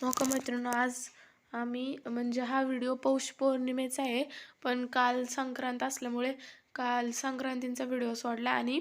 हो का मैत्रिणी आज आम्ही म्हणजे हा व्हिडिओ पौष पौर्णिमेचा आहे पण काल संक्रांत असल्यामुळे काल संक्रांतींचा व्हिडिओ सोडला आणि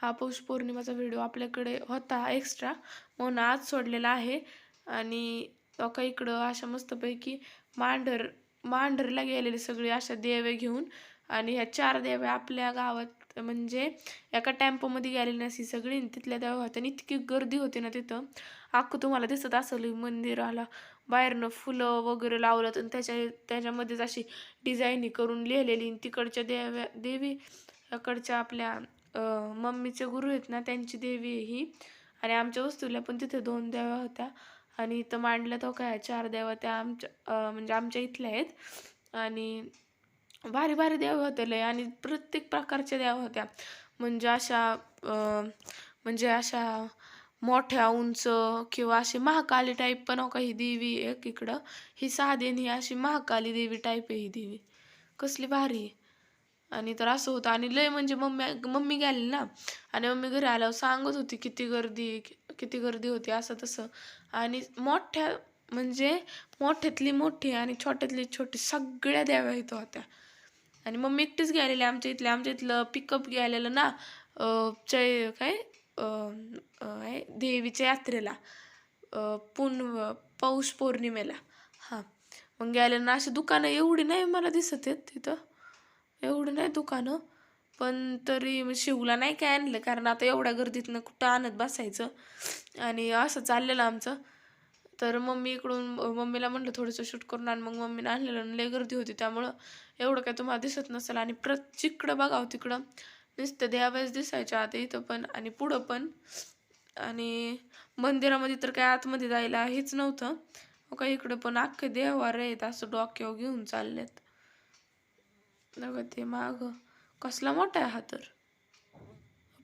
हा पौष पौर्णिमेचा व्हिडिओ आपल्याकडे होता एक्स्ट्रा म्हणून आज सोडलेला आहे आणि का इकडं अशा मस्तपैकी मांढर मांढरला गेलेले सगळे अशा देवे घेऊन आणि ह्या चार देव्या आपल्या गावात म्हणजे एका टेम्पोमध्ये गेलेली नसी सगळी तिथल्या देव्या होत्या आणि इतकी गर्दी होती ना तिथं. अख्खं तुम्हाला दिसत असेल मंदिराला. बाहेरनं फुलं वगैरे लावलं आणि त्याच्या त्याच्यामध्येच अशी डिझाईन करून लिहिलेली आणि तिकडच्या देव्या देवी इकडच्या आपल्या मम्मीचे गुरु आहेत ना त्यांची देवी आहे ही. आणि आमच्या वस्तूला पण तिथे दोन देव्या होत्या. आणि इथं मांडल्या तो काय चार देवा त्या आमच्या म्हणजे आमच्या इथल्या आहेत. आणि भारी भारी देव होते लय. आणि प्रत्येक प्रकारच्या देव होत्या. म्हणजे अशा म्हणजे अशा मोठ्या उंच किंवा अशी महाकाली टाईप पण हो का ही देवी एक इकडं. ही साधी ही अशी महाकाली देवी टाईप आहे ही देवी. कसली भारी. आहे आणि तर असं होतं. आणि लय म्हणजे मम्मी मम्मी गेली ना. आणि मम्मी घरी आल्यावर सांगत होती किती गर्दी किती गर्दी होती असं तसं. आणि मोठ्या म्हणजे मोठ्यातली मोठी आणि छोट्यातली छोटी सगळ्या देव्या इथं होत्या. आणि मम्मी एकटीच गेलेली आमच्या इथले आमच्या इथलं पिकअप गेलेलं ना चय काय? देवीच्या यात्रेला. पुन पौष पौर्णिमेला. हां. मग गेले ना अशी दुकानं एवढी नाही मला दिसत आहेत तिथं. एवढं नाही दुकानं. पण तरी शिवला नाही काय आणलं? कारण आता एवढ्या गर्दीतनं कुठं आणत बसायचं? आणि असं चाललेलं आमचं. तर मम्मी इकडून मम्मीला म्हटलं थोडंसं शूट करून आण. मग मम्मीने आणलेलं आणि लय गर्दी होती. त्यामुळं एवढं काय तुम्हाला दिसत नसेल. आणि प्रत जिकडं बघावं हो तिकडं नुसतं द्यावेळेस दिसायच्या आता इथं पण आणि पुढं पण. आणि मंदिरामध्ये तर काय आतमध्ये जायला हेच नव्हतं. हो का काय इकडं पण अख्खे देवार आहेत. असं डोक्यावर घेऊन चाललेत. बघा ते माग. कसला मोठा आहे हा तर.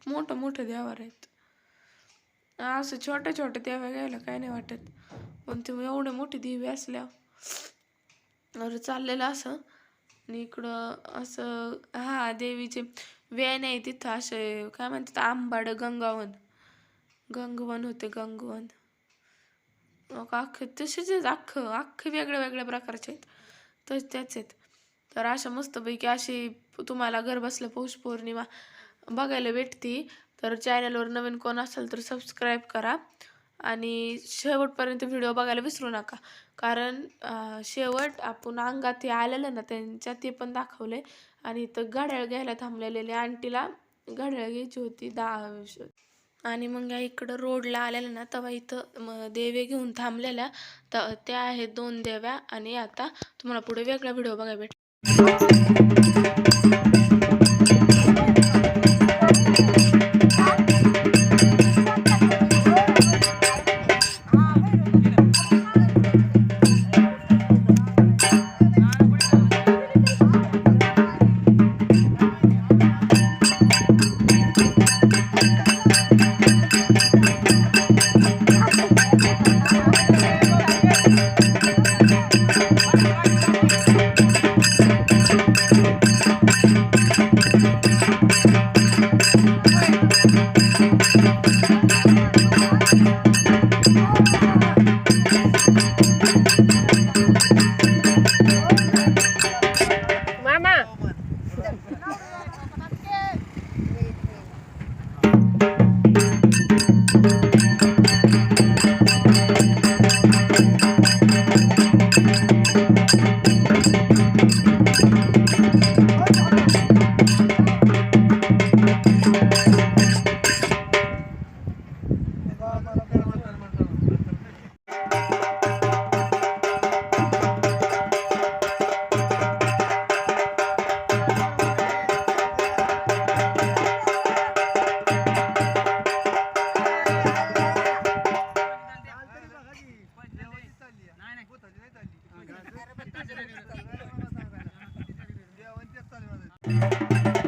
मोठं मोठं देवार आहेत. असं छोटे छोटे देवा घ्यायला काय नाही वाटत. पण ते एवढे मोठी देवी असल्या अरे चाललेलं असं. आणि इकडं असं हा देवीचे वेण आहे तिथं असे काय म्हणतात आंबाड गंगावन. गंगवन होते गंगवन. अख्खे तसेच आहेत अख्खं अख्खे वेगळ्या वेगळ्या प्रकारचे आहेत. तर त्याच आहेत. तर अशा मस्तपैकी अशी तुम्हाला घर बसल्या पौष पौर्णिमा बघायला भेटती. तर चॅनलवर नवीन कोण असेल तर सबस्क्राईब करा. आणि शेवटपर्यंत व्हिडिओ बघायला विसरू नका. कारण शेवट आपण अंगात हे आलेलं ना त्यांच्या ते पण दाखवले आणि इथं घड्याळ घ्यायला थांबलेले आंटीला घड्याळ घ्यायची होती दहा आणि मग या इकडं रोडला आलेल्या ना तेव्हा इथं देवे घेऊन थांबलेल्या. तर त्या आहेत दोन देव्या. आणि आता तुम्हाला पुढे वेगळा व्हिडिओ बघायला भेट जेवण तेच चालू